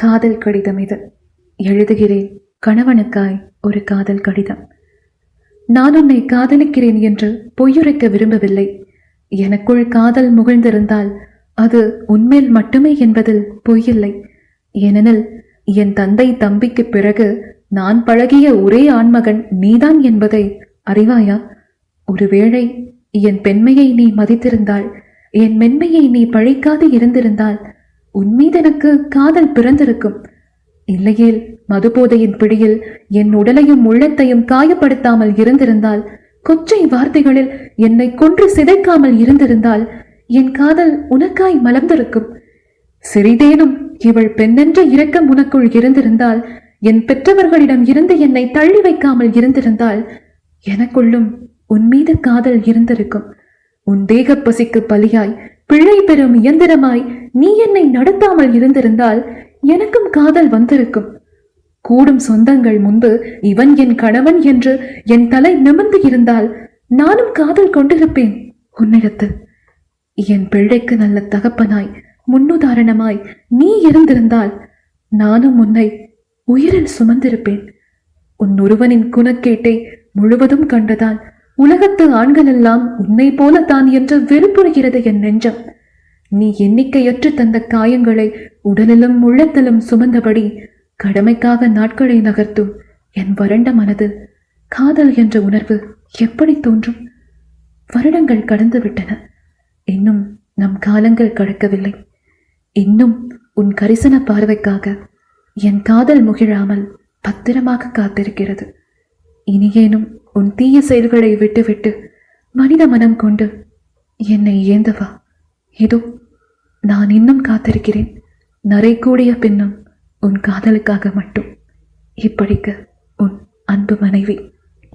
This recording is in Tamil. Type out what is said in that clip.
காதல் கடிதம் இது. எழுதுகிறேன். கணவனுக்காய் ஒரு காதல் கடிதம். நான் உன்னை காதலிக்கிறேன் என்று பொய்யுரைக்க விரும்பவில்லை. எனக்குள் காதல் முகிழ்ந்திருந்தால் அது உண்மையில் மட்டுமே என்பதில் பொய்யில்லை. ஏனெனில் என் தந்தை தம்பிக்கு பிறகு நான் பழகிய ஒரே ஆண்மகன் நீதான் என்பதை அறிவாயா? ஒருவேளை என் பெண்மையை நீ மதித்திருந்தால் என் மென்மையை நீ பழிக்காது இருந்திருந்தால் உன் மீது எனக்கு காதல் பிறந்திருக்கும். இல்லையேல் மதுபோதையின் பிடியில் என் உடலையும் உள்ளத்தையும் காயப்படுத்தாமல் இருந்திருந்தால் கொச்சை வார்த்தைகளில் என்னை கொன்று சிதைக்காமல் இருந்திருந்தால் என் காதல் உனக்காய் மலர்ந்திருக்கும். சிறிதேனும் இவள் பெண்ணென்ற இரக்கம் உனக்குள் இருந்திருந்தால் என் பெற்றவர்களிடம் இருந்து என்னை தள்ளி வைக்காமல் இருந்திருந்தால் எனக்குள்ளும் உன் மீது காதல் இருந்திருக்கும். உன் தேகப் பசிக்கு பலியாய் பிழை பெறும் இயந்திரமாய் நீ என்னை நடத்தாமல் இருந்திருந்தால் எனக்கும் காதல் வந்திருக்கும். கூடும் சொந்தங்கள் முன்பு இவன் என் கணவன் என்று என் தலை நிமிர்ந்து இருந்தால் நானும் காதல் கொண்டிருப்பேன். உன்னிடத்தில் என் பிள்ளைக்கு நல்ல தகப்பனாய் முன்னுதாரணமாய் நீ இருந்திருந்தால் நானும் உன்னை உயிரில் சுமந்திருப்பேன். உன் ஒருவனின் குணக்கேட்டை முழுவதும் கண்டதால் உலகத்து ஆண்கள் எல்லாம் உன்னை போலத்தான் என்று வெறுப்புறுகிறது என் நெஞ்சம். நீ எண்ணிக்கையற்று தந்த காயங்களை உடலிலும் உள்ளத்திலும் சுமந்தபடி கடமைக்காக நாட்களை நகர்த்தும் என் வறண்ட மனது. காதல் என்ற உணர்வு எப்படி தோன்றும்? வருடங்கள் கடந்து விட்டன. இன்னும் நம் காலங்கள் கடக்கவில்லை. இன்னும் உன் கரிசன பார்வைக்காக என் காதல் முகிழாமல் பத்திரமாக காத்திருக்கிறது. இனியேனும் உன் தீய செயல்களை விட்டுவிட்டு மனித மனம் கொண்டு என்னை ஏந்தவா? இதோ நான் இன்னும் காத்திருக்கிறேன். நரைக்கூடிய கூடிய பின்னும் உன் காதலுக்காக மட்டும். இப்படிக்கு உன் அன்பு மனைவி.